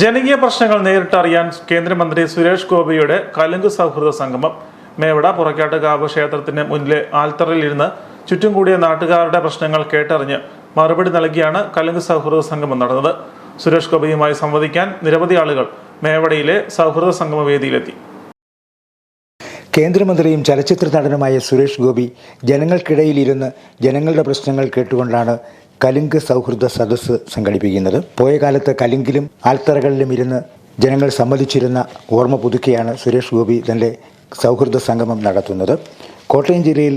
ജനകീയ പ്രശ്നങ്ങൾ നേരിട്ടറിയാൻ കേന്ദ്രമന്ത്രി സുരേഷ് ഗോപിയുടെ കലുങ്ക് സൗഹൃദ സംഗമം. മേവട പുറക്കാട്ടുകാവ് ക്ഷേത്രത്തിന് മുന്നിലെ ആൽത്തറയിലിരുന്ന് ചുറ്റും കൂടിയ നാട്ടുകാരുടെ പ്രശ്നങ്ങൾ കേട്ടറിഞ്ഞ് മറുപടി നൽകിയാണ് കലുങ്ക് സൗഹൃദ സംഗമം നടന്നത്. സുരേഷ് ഗോപിയുമായി സംവദിക്കാൻ നിരവധി ആളുകൾ മേവടയിലെ സൗഹൃദ സംഗമ വേദിയിലെത്തി. കേന്ദ്രമന്ത്രിയും ചലച്ചിത്ര നടനുമായ സുരേഷ് ഗോപി ജനങ്ങൾക്കിടയിലിരുന്ന് ജനങ്ങളുടെ പ്രശ്നങ്ങൾ കേട്ടുകൊണ്ടാണ് കലുങ്ക് സൗഹൃദ സദസ്സ് സംഘടിപ്പിക്കുന്നത്. പോയ കാലത്ത് കലുങ്കിലും ആൽത്തറകളിലും ഇരുന്ന് ജനങ്ങൾ സമ്മതിച്ചിരുന്ന ഓർമ്മ പുതുക്കിയാണ് സുരേഷ് ഗോപി തന്റെ സൗഹൃദ സംഗമം നടത്തുന്നത്. കോട്ടയം ജില്ലയിൽ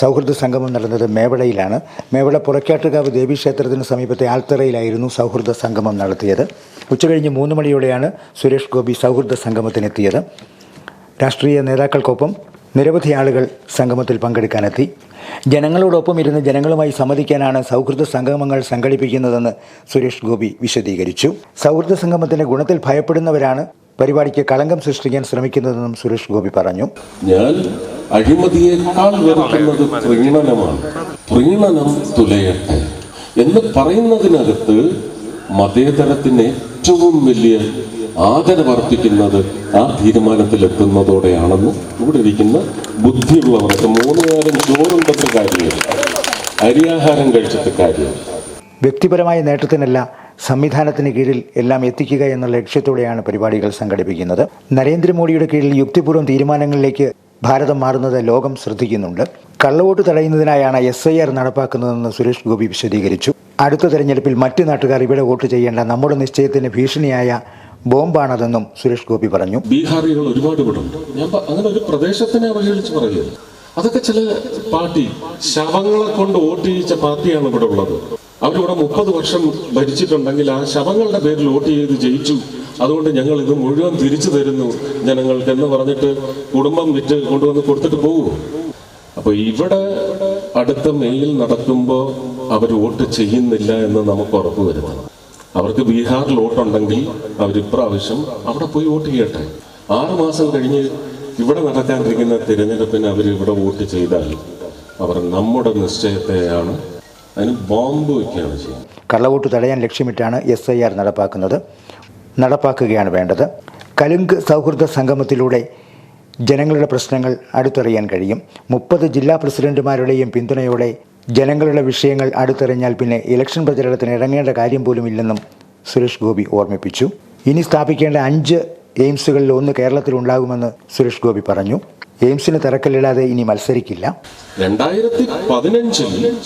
സൗഹൃദ സംഗമം നടന്നത് മേവളയിലാണ് മേവള പുറക്കാട്ടുകാവ് ദേവീക്ഷേത്രത്തിന് സമീപത്തെ ആൽത്തറയിലായിരുന്നു സൗഹൃദ സംഗമം നടത്തിയത്. ഉച്ചകഴിഞ്ഞ് മൂന്ന് മണിയോടെയാണ് സുരേഷ് ഗോപി സൗഹൃദ സംഗമത്തിനെത്തിയത്. രാഷ്ട്രീയ നേതാക്കൾക്കൊപ്പം നിരവധി ആളുകൾ സംഗമത്തിൽ പങ്കെടുക്കാനെത്തി. ജനങ്ങളോടൊപ്പം ഇരുന്ന് ജനങ്ങളുമായി സമ്മതിക്കാനാണ് സൗഹൃദ സംഗമങ്ങൾ സംഘടിപ്പിക്കുന്നതെന്ന് സുരേഷ് ഗോപി വിശദീകരിച്ചു. സൗഹൃദ സംഗമത്തിന്റെ ഗുണത്തിൽ ഭയപ്പെടുന്നവരാണ് പരിപാടിക്ക് കളങ്കം സൃഷ്ടിക്കാൻ ശ്രമിക്കുന്നതെന്നും സുരേഷ് ഗോപി പറഞ്ഞു. ഞാൻ അഴിമതിയേക്കാൾ വെറുക്കുന്നത് പ്രീണനമാണ് പ്രീണനം തുലയട്ടെ എന്ന് പറയുന്നതിനകത്ത് മതേതരത്തിന് ഏറ്റവും വലിയ ആദരവർപ്പിക്കുന്നത് ആ തീരുമാനത്തിലെത്തുന്നതോടെയാണെന്ന് ഇവിടെ ഇരിക്കുന്ന ബുദ്ധിയുള്ളവർക്ക് മൂന്ന് നേരം ചോറുണ്ടത്തെ കാര്യമില്ല. അരിയാഹാരം കഴിച്ചിട്ട് കാര്യമില്ല. വ്യക്തിപരമായ നേട്ടത്തിനല്ല സംവിധാനത്തിന് കീഴിൽ എല്ലാം എത്തിക്കുക എന്ന ലക്ഷ്യത്തോടെയാണ് പരിപാടികൾ സംഘടിപ്പിക്കുന്നത്. നരേന്ദ്രമോദിയുടെ കീഴിൽ യുക്തിപൂർവം തീരുമാനങ്ങളിലേക്ക് ഭാരതം മാറുന്നത് ലോകം ശ്രദ്ധിക്കുന്നുണ്ട്. കള്ളവോട്ട് തടയുന്നതിനായാണ് എസ് ഐ ആർ നടപ്പാക്കുന്നതെന്ന് സുരേഷ് ഗോപി വിശദീകരിച്ചു. അടുത്ത തെരഞ്ഞെടുപ്പിൽ മറ്റ് നാട്ടുകാർ ഇവിടെ വോട്ട് ചെയ്യേണ്ട നമ്മുടെ നിശ്ചയത്തിന് ഭീഷണിയായ ബോംബാണതെന്നും സുരേഷ് ഗോപി പറഞ്ഞു. ബീഹാറികൾ ഒരുപാട് ഞാൻ അങ്ങനെ ഒരു പ്രദേശത്തിനെ അവഹേളിച്ച് പറയുന്നത് അതൊക്കെ ചില പാർട്ടി ശവങ്ങളെ കൊണ്ട് വോട്ട് ചെയ്യിച്ച പാർട്ടിയാണ് ഇവിടെ ഉള്ളത്. അവരിവിടെ മുപ്പത് വർഷം ഭരിച്ചിട്ടുണ്ടെങ്കിൽ ആ ശവങ്ങളുടെ പേരിൽ വോട്ട് ചെയ്ത് ജയിച്ചു. അതുകൊണ്ട് ഞങ്ങൾ ഇത് മുഴുവൻ തിരിച്ചു തരുന്നു ജനങ്ങൾക്ക് എന്ന് പറഞ്ഞിട്ട് കുടുംബം വിറ്റ് കൊണ്ടുവന്ന് കൊടുത്തിട്ട് പോകുമോ അപ്പൊ ഇവിടെ അടുത്ത മെയിൽ നടക്കുമ്പോൾ അവർ വോട്ട് ചെയ്യുന്നില്ല എന്ന് നമുക്ക് ഉറപ്പ് വരുത്തണം അവർക്ക് ബീഹാറിൽ വോട്ടുണ്ടെങ്കിൽ അവർ ഇപ്രാവശ്യം അവിടെ പോയി വോട്ട് ചെയ്യട്ടെ. ആറ് മാസം കഴിഞ്ഞ് ഇവിടെ നടക്കാണ്ടിരിക്കുന്ന തിരഞ്ഞെടുപ്പിന് അവർ ഇവിടെ വോട്ട് ചെയ്താൽ അവർ നമ്മുടെ നിശ്ചയത്തെയാണ് അതിന് ബോംബ് വയ്ക്കുകയാണ് ചെയ്യുന്നത്. കള്ളവോട്ട് തടയാൻ ലക്ഷ്യമിട്ടാണ് എസ് ഐ ആർ നടപ്പാക്കുന്നത്. നടപ്പാക്കുകയാണ് വേണ്ടത്. കലുങ്ക് സൗഹൃദ സംഗമത്തിലൂടെ ജനങ്ങളുടെ പ്രശ്നങ്ങൾ അടുത്തറിയാൻ കഴിയും. മുപ്പത് ജില്ലാ പ്രസിഡന്റുമാരുടെയും പിന്തുണയോടെ ജനങ്ങളുടെ വിഷയങ്ങൾ അടുത്തറിഞ്ഞാൽ പിന്നെ ഇലക്ഷൻ പ്രചരണത്തിന് ഇറങ്ങേണ്ട കാര്യം പോലും ഇല്ലെന്നും സുരേഷ് ഗോപി ഓർമ്മിപ്പിച്ചു. ഇനി സ്ഥാപിക്കേണ്ട അഞ്ച് എയിംസുകളിൽ ഒന്ന് കേരളത്തിലുണ്ടാകുമെന്ന് സുരേഷ് ഗോപി പറഞ്ഞു. എയിംസിന് തിരക്കല്ലിടാതെ ഇനി മത്സരിക്കില്ല. രണ്ടായിരത്തി പതിനഞ്ചിൽ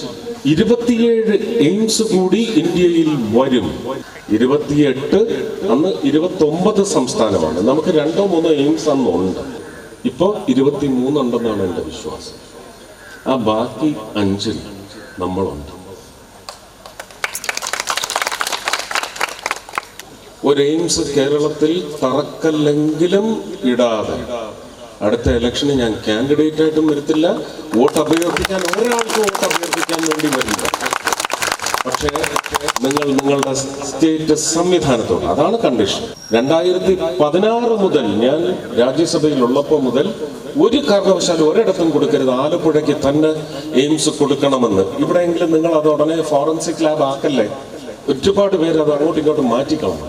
ഇരുപത്തിയേഴ് എയിംസ് കൂടി ഇന്ത്യയിൽ വരും. ഇരുപത്തിയെട്ട് അന്ന് ഇരുപത്തി സംസ്ഥാനമാണ്. നമുക്ക് രണ്ടോ മൂന്നോ എയിംസ് അന്ന് ഉണ്ട് ഇപ്പോ ഇരുപത്തി മൂന്നുണ്ടെന്നാണ് എന്റെ വിശ്വാസം. ആ ബാക്കി അഞ്ചിൽ നമ്മളുണ്ട്. ഒരു എയിംസ് കേരളത്തിൽ തറക്കല്ലെങ്കിലും ഇടാതെ അടുത്ത ഇലക്ഷന് ഞാൻ കാൻഡിഡേറ്റ് ആയിട്ടും വരത്തില്ല. വോട്ട് അഭ്യർത്ഥിക്കാൻ ഒരാൾക്ക് വോട്ട് അഭ്യർത്ഥിക്കാൻ വേണ്ടി വരില്ല. പക്ഷേ നിങ്ങൾ നിങ്ങളുടെ സ്റ്റേറ്റ് സംവിധാനത്തോട് അതാണ് കണ്ടീഷൻ രണ്ടായിരത്തി പതിനാറ് മുതൽ ഞാൻ രാജ്യസഭയിൽ ഉള്ളപ്പോൾ മുതൽ ഒരു കാരണവശാലും ഒരിടത്തും കൊടുക്കരുത്. ആലപ്പുഴയ്ക്ക് തന്നെ എയിംസ് കൊടുക്കണമെന്ന്. ഇവിടെയെങ്കിലും നിങ്ങൾ അത് ഉടനെ ഫോറൻസിക് ലാബ് ആക്കല്ലേ? ഒരുപാട് പേര് അത് അങ്ങോട്ടും ഇങ്ങോട്ടും മാറ്റിക്കളണം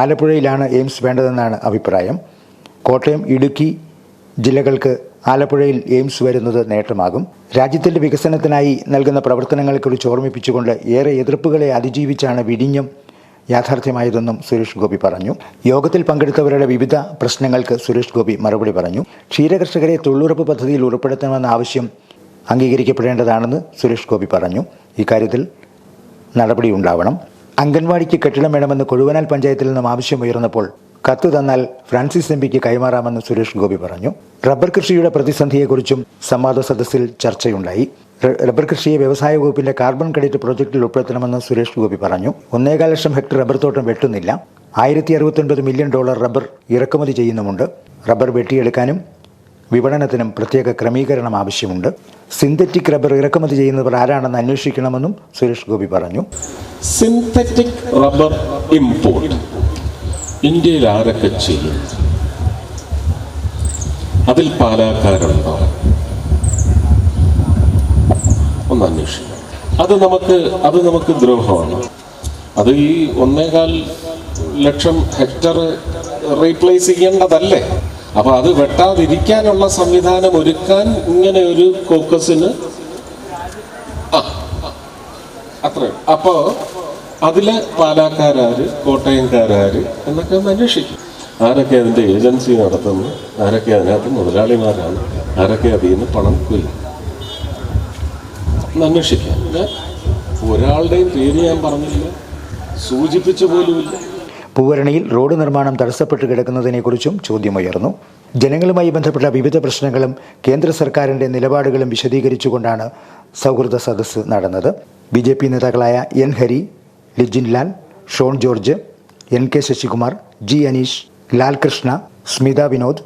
ആലപ്പുഴയിലാണ് എയിംസ് വേണ്ടതെന്നാണ് അഭിപ്രായം. കോട്ടയം ഇടുക്കി ജില്ലകൾക്ക് ആലപ്പുഴയിൽ എയിംസ് വരുന്നത് നേട്ടമാകും. രാജ്യത്തിന്റെ വികസനത്തിനായി നൽകുന്ന പ്രവർത്തനങ്ങളെക്കുറിച്ച് ഓർമ്മിപ്പിച്ചുകൊണ്ട് ഏറെ എതിർപ്പുകളെ അതിജീവിച്ചാണ് വിഴിഞ്ഞം യാഥാർത്ഥ്യമായതെന്നും സുരേഷ് ഗോപി പറഞ്ഞു. യോഗത്തിൽ പങ്കെടുത്തവരുടെ വിവിധ പ്രശ്നങ്ങൾക്ക് സുരേഷ് ഗോപി മറുപടി പറഞ്ഞു. ക്ഷീരകർഷകരെ തൊഴിലുറപ്പ് പദ്ധതിയിൽ ഉൾപ്പെടുത്തണമെന്ന ആവശ്യം അംഗീകരിക്കപ്പെടേണ്ടതാണെന്ന് സുരേഷ് ഗോപി പറഞ്ഞു. ഇക്കാര്യത്തിൽ നടപടിയുണ്ടാവണം അംഗൻവാടിക്ക് കെട്ടിടം വേണമെന്ന് കൊഴുവനാൽ പഞ്ചായത്തിൽ നിന്നും ആവശ്യമുയർന്നപ്പോൾ കത്ത് തന്നാൽ ഫ്രാൻസിസ് എം പിക്ക് കൈമാറാമെന്ന് സുരേഷ് ഗോപി പറഞ്ഞു. റബ്ബർ കൃഷിയുടെ പ്രതിസന്ധിയെക്കുറിച്ചും സംവാദ സദസ്സിൽ ചർച്ചയുണ്ടായി. റബ്ബർ കൃഷിയെ വ്യവസായ വകുപ്പിന്റെ കാർബൺ ക്രെഡിറ്റ് പ്രോജക്റ്റിൽ ഉൾപ്പെടുത്തണമെന്ന് സുരേഷ് ഗോപി പറഞ്ഞു. ഒന്നേകാൽ ലക്ഷം ഹെക്ടർ റബ്ബർ തോട്ടം വെട്ടുന്നില്ല. ആയിരത്തി അറുപത്തൊൻപത് മില്യൺ ഡോളർ റബ്ബർ ഇറക്കുമതി ചെയ്യുന്നുമുണ്ട്. റബ്ബർ വെട്ടിയെടുക്കാനും വിപണനത്തിനും പ്രത്യേക ക്രമീകരണം ആവശ്യമുണ്ട്. സിന്തറ്റിക് റബ്ബർ ഇറക്കുമതി ചെയ്യുന്നവർ ആരാണെന്ന് അന്വേഷിക്കണമെന്നും സുരേഷ് ഗോപി പറഞ്ഞു. Synthetic rubber import. ഇന്ത്യയിൽ ആരൊക്കെ ചെയ്യും? അതിൽ പാലാക്കാരുണ്ടോ? ഒന്ന് അന്വേഷിക്കും അത് നമുക്ക് അത് നമുക്ക് ദ്രോഹമാണ്. അത് ഈ ഒന്നേകാൽ ലക്ഷം ഹെക്ടർ റീപ്ലേസ് ചെയ്യേണ്ടതല്ലേ? അപ്പൊ അത് വെട്ടാതിരിക്കാനുള്ള സംവിധാനം ഒരുക്കാൻ ഇങ്ങനെ ഒരു കോക്കസിന് ആ അത്രേ അപ്പോ അതിൽ പാലാക്കാരാര് കോട്ടയംകാരാര് എന്നൊക്കെ ഒന്ന് അന്വേഷിക്കും. ആരൊക്കെ അതിന്റെ ഏജൻസി നടത്തുന്നു ആരൊക്കെ അതിനകത്ത് മുതലാളിമാരാണ് ആരൊക്കെ അതിൽ നിന്ന് പണം കൊല്ലും. അന്വേഷിക്കാം. ഒരാളുടെയും പേര് ഞാൻ പറഞ്ഞില്ല സൂചിപ്പിച്ച പോലുമില്ല പൂവരണിയിൽ റോഡ് നിർമ്മാണം തടസ്സപ്പെട്ട് കിടക്കുന്നതിനെക്കുറിച്ചും ചോദ്യമുയർന്നു. ജനങ്ങളുമായി ബന്ധപ്പെട്ട വിവിധ പ്രശ്നങ്ങളും കേന്ദ്ര സർക്കാരിന്റെ നിലപാടുകളും വിശദീകരിച്ചുകൊണ്ടാണ് സൗഹൃദ സദസ്സ് നടന്നത്. ബി നേതാക്കളായ N Hari Lijin Lal Shone George N K Sasikumar G Aneesh Lalkrishna Smitha Vinod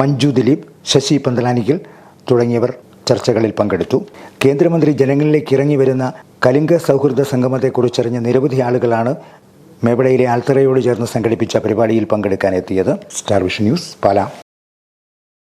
Manju Dileep Sasi Panthalanickal തുടങ്ങിയവർ ചർച്ചകളിൽ പങ്കെടുത്തു. കേന്ദ്രമന്ത്രി ജനങ്ങളിലേക്ക് ഇറങ്ങി വരുന്ന കലിംഗ സൗഹൃദ സംഗമത്തെക്കുറിച്ചറിഞ്ഞ നിരവധി ആളുകളാണ് മേവടയിലെ ആൽത്തറയോട് ചേർന്ന് സംഘടിപ്പിച്ച പരിപാടിയിൽ പങ്കെടുക്കാനെത്തിയത് സ്റ്റാർ വിഷൻ ന്യൂസ് പാലാ.